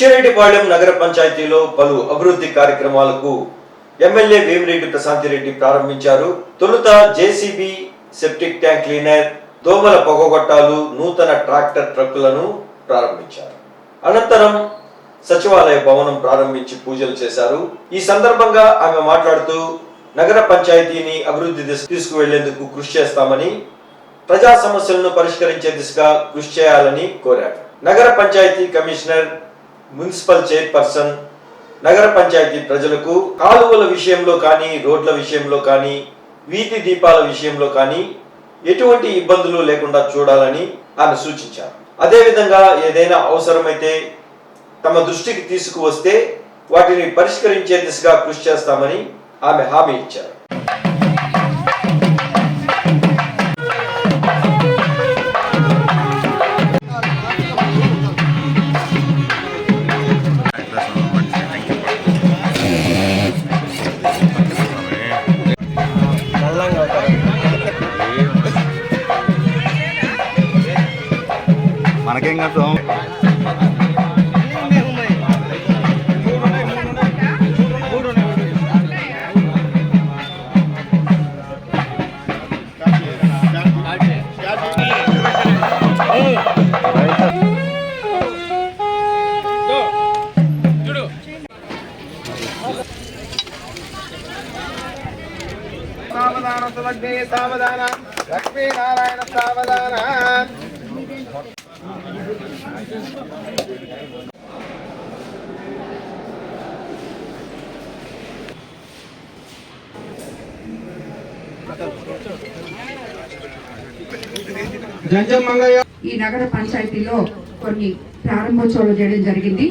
బుచ్చిరెడ్డిపాళెం నగర పంచాయతీలో పలు అభివృద్ధి కార్యక్రమాలకు ఎమ్మెల్యే వేమిరెడ్డి ప్రశాంతిరెడ్డి ప్రారంభించారు. తొలుత జేసీబీ సెప్టిక్ ట్యాంక్ క్లీనర్ దోమల పొగగొట్టాలు నూతన ట్రాక్టర్ ట్రక్కులను ప్రారంభించారు. అనంతరం సచివాలయ భవనం ప్రారంభించి పూజలు చేశారు. ఈ సందర్భంగా ఆమె మాట్లాడుతూ నగర పంచాయతీని అభివృద్ధి దిశ తీసుకువెళ్ళేందుకు కృషి చేస్తామని ప్రజా సమస్యలను పరిష్కరించే దిశగా కృషి చేయాలని కోరారు. నగర పంచాయతీ కమిషనర్ మున్సిపల్ చైర్పర్సన్ నగర పంచాయతీ ప్రజలకు కాలువల విషయంలో కానీ రోడ్ల విషయంలో కానీ వీధి దీపాల విషయంలో కానీ ఎటువంటి ఇబ్బందులు లేకుండా చూడాలని ఆమె సూచించారు. అదేవిధంగా ఏదైనా అవసరమైతే తమ దృష్టికి తీసుకువస్తే వాటిని పరిష్కరించే దిశగా కృషి చేస్తామని ఆమె హామీ ఇచ్చారు. మనకేం కష్టం సావధాన సులగ్నే సావధాన లక్ష్మీనారాయణ సావధాన జంజం మంగయ్య ఈ నగర పంచాయతీలో కొన్ని ప్రారంభోత్సవాలు చేయడం జరిగింది.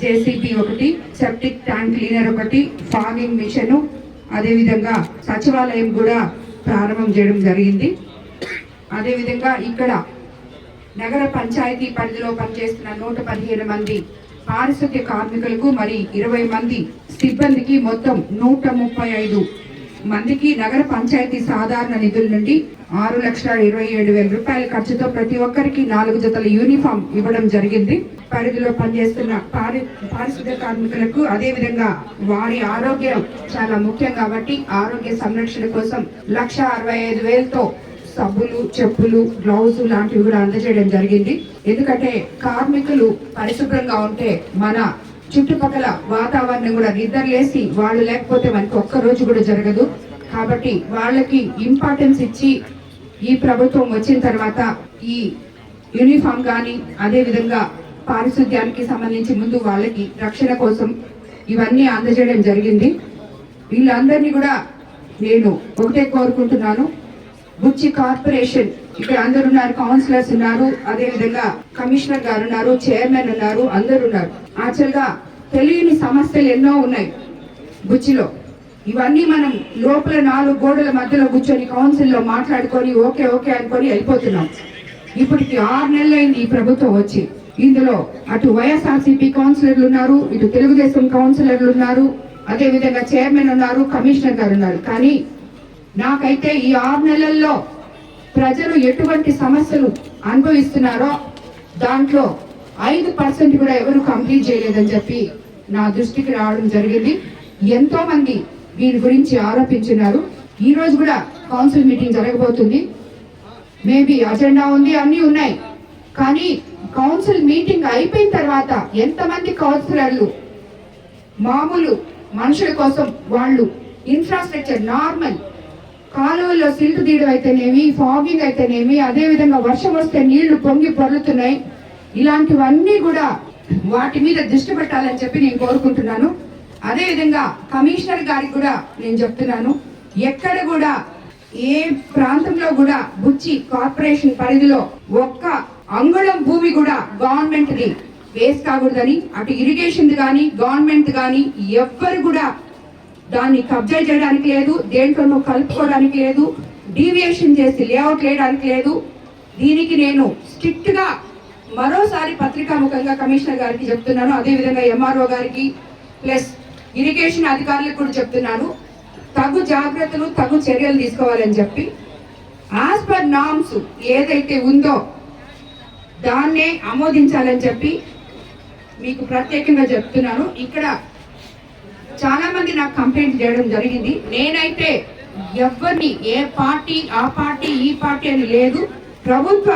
జేసీబీ ఒకటి సెప్టిక్ ట్యాంక్ క్లీనర్ ఒకటి ఫాగింగ్ మిషన్ అదేవిధంగా సచివాలయం కూడా ప్రారంభం చేయడం జరిగింది. అదేవిధంగా ఇక్కడ నగర పంచాయతీ పరిధిలో పనిచేస్తున్న నూట పదిహేను మంది పారిశుద్ధ్య కార్మికులకు మరి ఇరవై మంది సిబ్బందికి మొత్తం నూట ముప్పై ఐదు మందికి నగర పంచాయతీ సాధారణ నిధుల నుండి ఆరు లక్షల ఇరవై ఏడు వేల రూపాయల ఖర్చుతో ప్రతి ఒక్కరికి నాలుగు జతల యూనిఫామ్ ఇవ్వడం జరిగింది. పరిధిలో పనిచేస్తున్న పారి పారిశుద్ధ్య కార్మికులకు అదేవిధంగా వారి ఆరోగ్యం చాలా ముఖ్యం కాబట్టి ఆరోగ్య సంరక్షణ కోసం లక్ష అరవై ఐదు వేలతో సబ్బులు చెప్పులు గ్లౌజ్ లాంటివి కూడా అందజేయడం జరిగింది. ఎందుకంటే కార్మికులు పరిశుభ్రంగా ఉంటే మన చుట్టుపక్కల వాతావరణం కూడా నిద్రలేసి వాళ్ళు లేకపోతే మనకి ఒక్క రోజు కూడా జరగదు. కాబట్టి వాళ్ళకి ఇంపార్టెన్స్ ఇచ్చి ఈ ప్రభుత్వం వచ్చిన తర్వాత ఈ యూనిఫామ్ కానీ అదే విధంగా పారిశుద్ధ్యానికి సంబంధించి ముందు వాళ్ళకి రక్షణ కోసం ఇవన్నీ అందజేయడం జరిగింది. వీళ్ళందరినీ కూడా నేను ఒకటే కోరుకుంటున్నాను. బుచ్చి కార్పొరేషన్. ఇక్కడ అందరు ఉన్నారు కౌన్సిలర్స్ ఉన్నారు అదే విధంగా కమిషనర్ గారు ఉన్నారు చైర్మన్ ఉన్నారు అందరు ఉన్నారు. యాక్చువల్గా తెలియని సమస్యలు ఎన్నో ఉన్నాయి బుచ్చిలో ఇవన్నీ మనం లోపల నాలుగు గోడల మధ్యలో కూర్చొని కౌన్సిల్లో మాట్లాడుకొని ఓకే ఓకే అనుకొని వెళ్ళిపోతున్నాం. ఇప్పటికి ఆరు నెలలైంది ఈ ప్రభుత్వం వచ్చి. ఇందులో అటు వైఎస్ఆర్సీపీ కౌన్సిలర్లు ఉన్నారు ఇటు తెలుగుదేశం కౌన్సిలర్లు ఉన్నారు అదే విధంగా చైర్మన్ ఉన్నారు కమిషనర్ గారు ఉన్నారు. కానీ నాకైతే ఈ ఆరు నెలల్లో ప్రజలు ఎటువంటి సమస్యలు అనుభవిస్తున్నారో దాంట్లో ఐదు పర్సెంట్ కూడా ఎవరు కంప్లీట్ చేయలేదని చెప్పి నా దృష్టికి రావడం జరిగింది. ఎంతో మంది దీని గురించి ఆరోపించున్నారు. ఈ రోజు కూడా కౌన్సిల్ మీటింగ్ జరగబోతుంది. మేబీ అజెండా ఉంది అన్నీ ఉన్నాయి. కానీ కౌన్సిల్ మీటింగ్ అయిపోయిన తర్వాత ఎంతమంది కౌన్సిలర్లు మామూలు మనుషుల కోసం వాళ్ళు ఇన్ఫ్రాస్ట్రక్చర్ నార్మల్ కాలువల్లో సిల్ట్ తీయడం అయితేనేమి ఫాగింగ్ అయితేనేమి అదేవిధంగా వర్షం వస్తే నీళ్ళు పొంగి పొర్లుతున్నాయి. ఇలాంటివన్నీ కూడా వాటి మీద దృష్టి పెట్టాలని చెప్పి నేను కోరుకుంటున్నాను. అదే విధంగా కమిషనర్ గారికి కూడా నేను చెప్తున్నాను. ఎక్కడ కూడా ఏ ప్రాంతంలో కూడా బుచ్చి కార్పొరేషన్ పరిధిలో ఒక్క అంగుళం భూమి కూడా గవర్నమెంట్ది వేస్ట్ కాకూడదని అటు ఇరిగేషన్ కానీ గవర్నమెంట్ కానీ ఎవ్వరు కూడా దాన్ని కబ్జా చేయడానికి లేదు దేంట్లోనూ కలుపుకోవడానికి లేదు డీవియేషన్ చేసి లేఅవుట్ వేయడానికి లేదు. దీనికి నేను స్ట్రిక్ట్గా మరోసారి పత్రికాముఖంగా కమిషనర్ గారికి చెప్తున్నాను అదేవిధంగా ఎంఆర్ఓ గారికి ప్లస్ ఇరిగేషన్ అధికారులకు కూడా చెప్తున్నాను. తగు జాగ్రత్తలు తగు చర్యలు తీసుకోవాలని చెప్పి యాజ్ పర్ నామ్స్ ఏదైతే ఉందో దాన్నే ఆమోదించాలని చెప్పి మీకు ప్రత్యేకంగా చెప్తున్నాను. ఇక్కడ చాలా మంది నాకు కంప్లైంట్ చేయడం జరిగింది. నేనైతే ఎవరిని ఏ పార్టీ ఆ పార్టీ ఈ పార్టీ అని లేదు. ప్రభుత్వ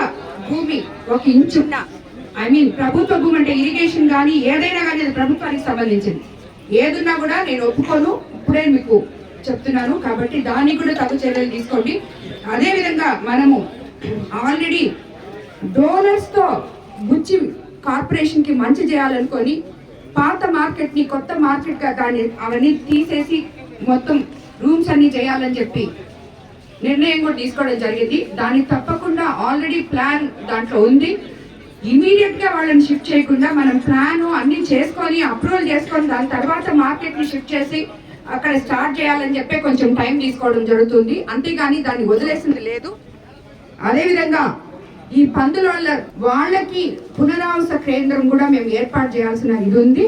భూమి ఒక ఇంచున్న ఐ మీన్ ప్రభుత్వ భూమి అంటే ఇరిగేషన్ కానీ ఏదైనా కానీ అది ప్రభుత్వానికి సంబంధించింది. ఏదున్నా కూడా నేను ఒప్పుకోను. ఇప్పుడే మీకు చెప్తున్నాను. కాబట్టి దానికి కూడా తగు చర్యలు తీసుకోండి. అదేవిధంగా మనము ఆల్రెడీ డోనర్స్తో బుచ్చి కార్పొరేషన్కి మంచి చేయాలనుకొని పాత మార్కెట్ని కొత్త మార్కెట్గా దాన్ని అవన్నీ తీసేసి మొత్తం రూమ్స్ అన్ని చేయాలని చెప్పి నిర్ణయం కూడా తీసుకోవడం జరిగింది. దానికి తప్పకుండా ఆల్రెడీ ప్లాన్ దాంట్లో ఉంది. ఇమీడియట్గా వాళ్ళని షిఫ్ట్ చేయకుండా మనం ప్లాన్ అన్ని చేసుకొని అప్రూవల్ చేసుకొని దాని తర్వాత మార్కెట్ని షిఫ్ట్ చేసి అక్కడ స్టార్ట్ చేయాలని చెప్పి కొంచెం టైం తీసుకోవడం జరుగుతుంది. అంతేగాని దాన్ని వదిలేసింది లేదు. అదేవిధంగా ఈ పందుల వల్ల వాళ్ళకి పునరావాస కేంద్రం కూడా మేము ఏర్పాటు చేయాల్సిన ఇది ఉంది.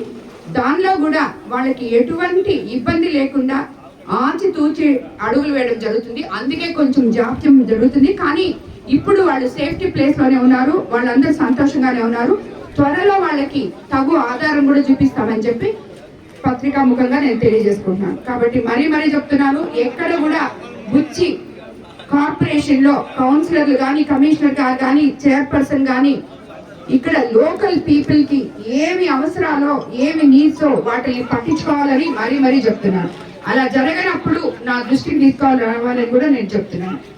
దానిలో కూడా వాళ్ళకి ఎటువంటి ఇబ్బంది లేకుండా ఆచితూచి అడుగులు వేయడం జరుగుతుంది. అందుకే కొంచెం జాప్యం జరుగుతుంది. కానీ ఇప్పుడు వాళ్ళు సేఫ్టీ ప్లేస్లోనే ఉన్నారు. వాళ్ళందరూ సంతోషంగానే ఉన్నారు. త్వరలో వాళ్ళకి తగు ఆధారం కూడా చూపిస్తామని చెప్పి పత్రికా ముఖంగా నేను తెలియజేసుకుంటున్నాను. కాబట్టి మరీ మరీ చెప్తున్నాను. ఎక్కడ కూడా బుచ్చి కార్పొరేషన్లో కౌన్సిలర్లు కానీ కమిషనర్ గారు కానీ చైర్పర్సన్ కానీ ఇక్కడ లోకల్ పీపుల్కి ఏమి అవసరాలో ఏమి నీడ్సో వాటిని పట్టించుకోవాలని మరీ మరీ చెప్తున్నాను. అలా జరగనప్పుడు నా దృష్టికి రావాలని కూడా నేను చెప్తున్నాను.